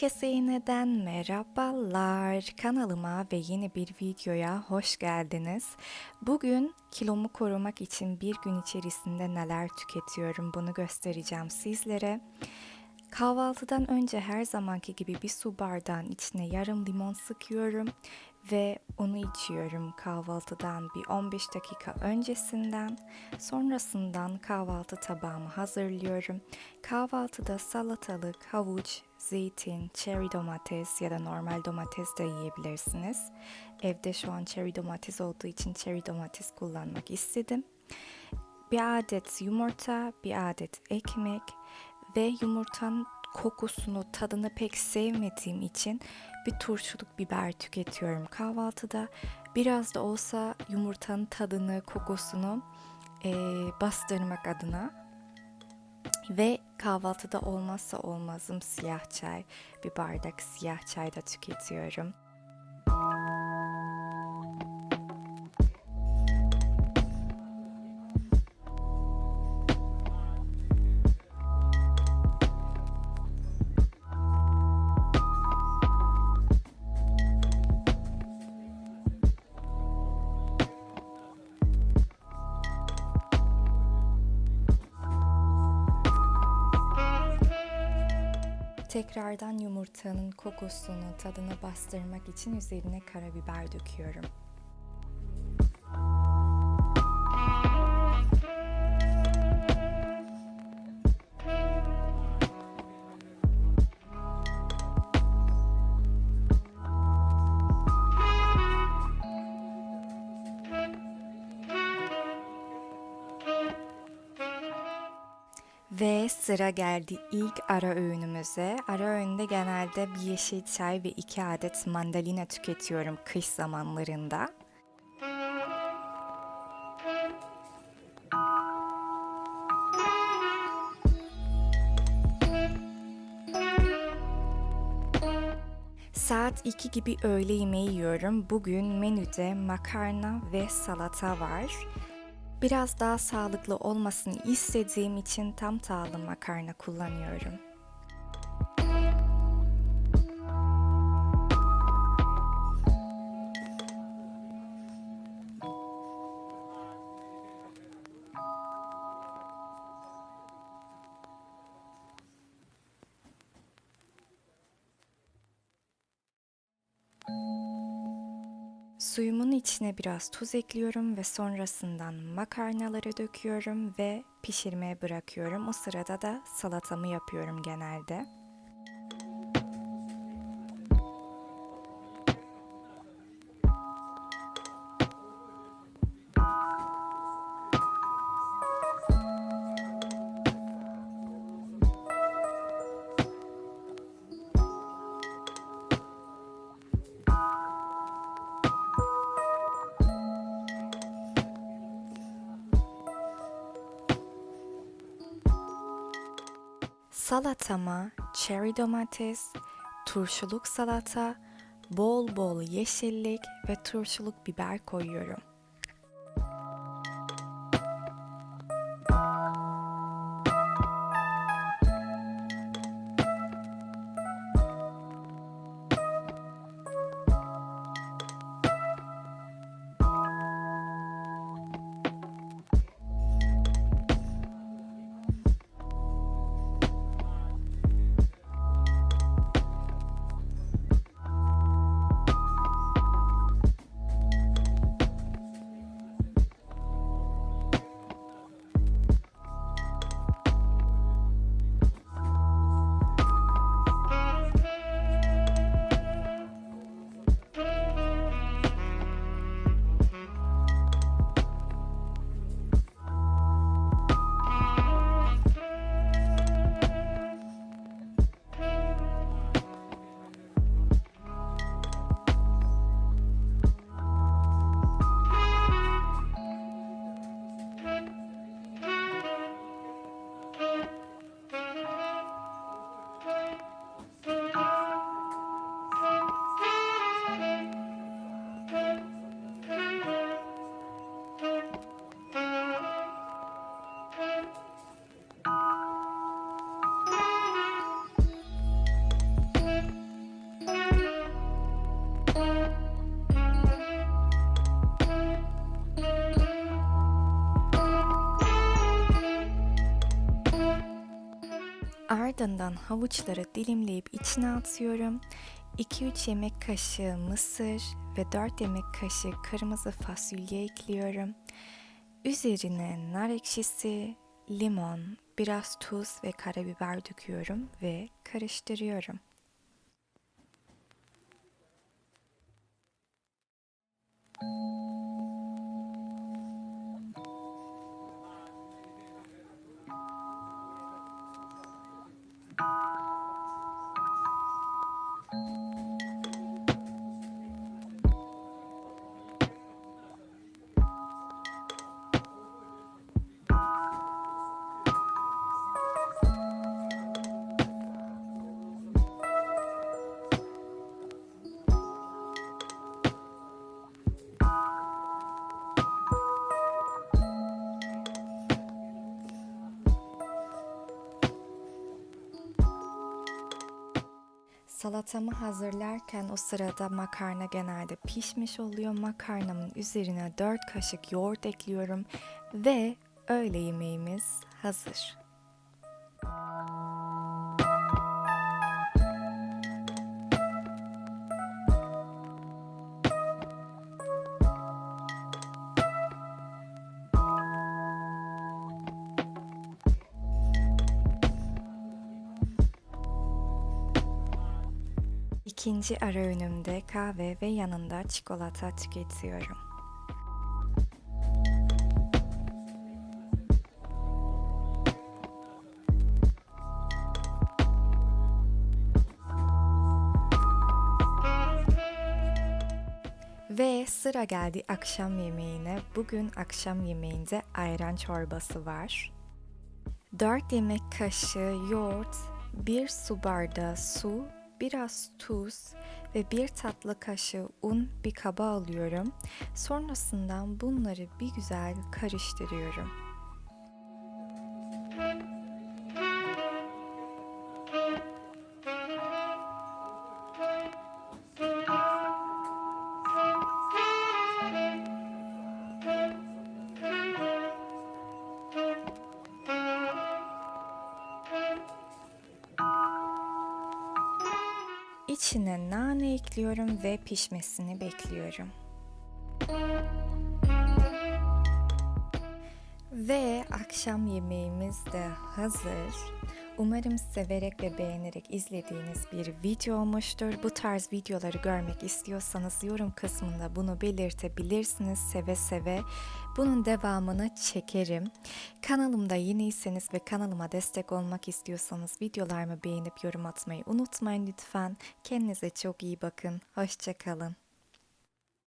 Herkese yeniden merhabalar. Kanalıma ve yeni bir videoya hoş geldiniz. Bugün kilomu korumak için bir gün içerisinde neler tüketiyorum bunu göstereceğim sizlere. Kahvaltıdan önce her zamanki gibi bir su bardağın içine yarım limon sıkıyorum ve onu içiyorum kahvaltıdan bir 15 dakika öncesinden. Sonrasından kahvaltı tabağımı hazırlıyorum. Kahvaltıda salatalık, havuç, zeytin, cherry domates ya da normal domates de yiyebilirsiniz. Evde şu an cherry domates olduğu için cherry domates kullanmak istedim. Bir adet yumurta, bir adet ekmek ve yumurtanın kokusunu, tadını pek sevmediğim için bir turşuluk biber tüketiyorum kahvaltıda. Biraz da olsa yumurtanın tadını, kokusunu eee, bastırmak adına ve kahvaltıda olmazsa olmazım siyah çay. Bir bardak siyah çay da tüketiyorum. Tekrardan yumurtanın kokusunu, tadını bastırmak için üzerine karabiber döküyorum. Ve sıra geldi ilk ara öğünümüze. Ara öğünde genelde bir yeşil çay ve iki adet mandalina tüketiyorum kış zamanlarında. Saat 2 gibi öğle yemeği yiyorum. Bugün menüde makarna ve salata var. Biraz daha sağlıklı olmasını istediğim için tam tahıllı makarna kullanıyorum. Suyumun içine biraz tuz ekliyorum ve sonrasından makarnaları döküyorum ve pişirmeye bırakıyorum. O sırada da salatamı yapıyorum genelde. Salatama cherry domates, turşuluk salata, bol bol yeşillik ve turşuluk biber koyuyorum. Ardından havuçları dilimleyip içine atıyorum. 2-3 yemek kaşığı mısır ve 4 yemek kaşığı kırmızı fasulye ekliyorum. Üzerine nar ekşisi, limon, biraz tuz ve karabiber döküyorum ve karıştırıyorum. Salatamı hazırlarken o sırada makarna genelde pişmiş oluyor. Makarnamın üzerine 4 kaşık yoğurt ekliyorum ve öğle yemeğimiz hazır. İkinci ara öğünümde kahve ve yanında çikolata tüketiyorum. Ve sıra geldi akşam yemeğine. Bugün akşam yemeğinde ayran çorbası var. 4 yemek kaşığı yoğurt, 1 su bardağı su, biraz tuz ve bir tatlı kaşığı un bir kaba alıyorum. Sonrasında bunları bir güzel karıştırıyorum. İçine nane ekliyorum ve pişmesini bekliyorum. Ve akşam yemeğimiz de hazır. Umarım severek ve beğenerek izlediğiniz bir video olmuştur. Bu tarz videoları görmek istiyorsanız yorum kısmında bunu belirtebilirsiniz seve seve. Bunun devamını çekerim. Kanalımda yeniyseniz ve kanalıma destek olmak istiyorsanız videolarımı beğenip yorum atmayı unutmayın lütfen. Kendinize çok iyi bakın. Hoşçakalın.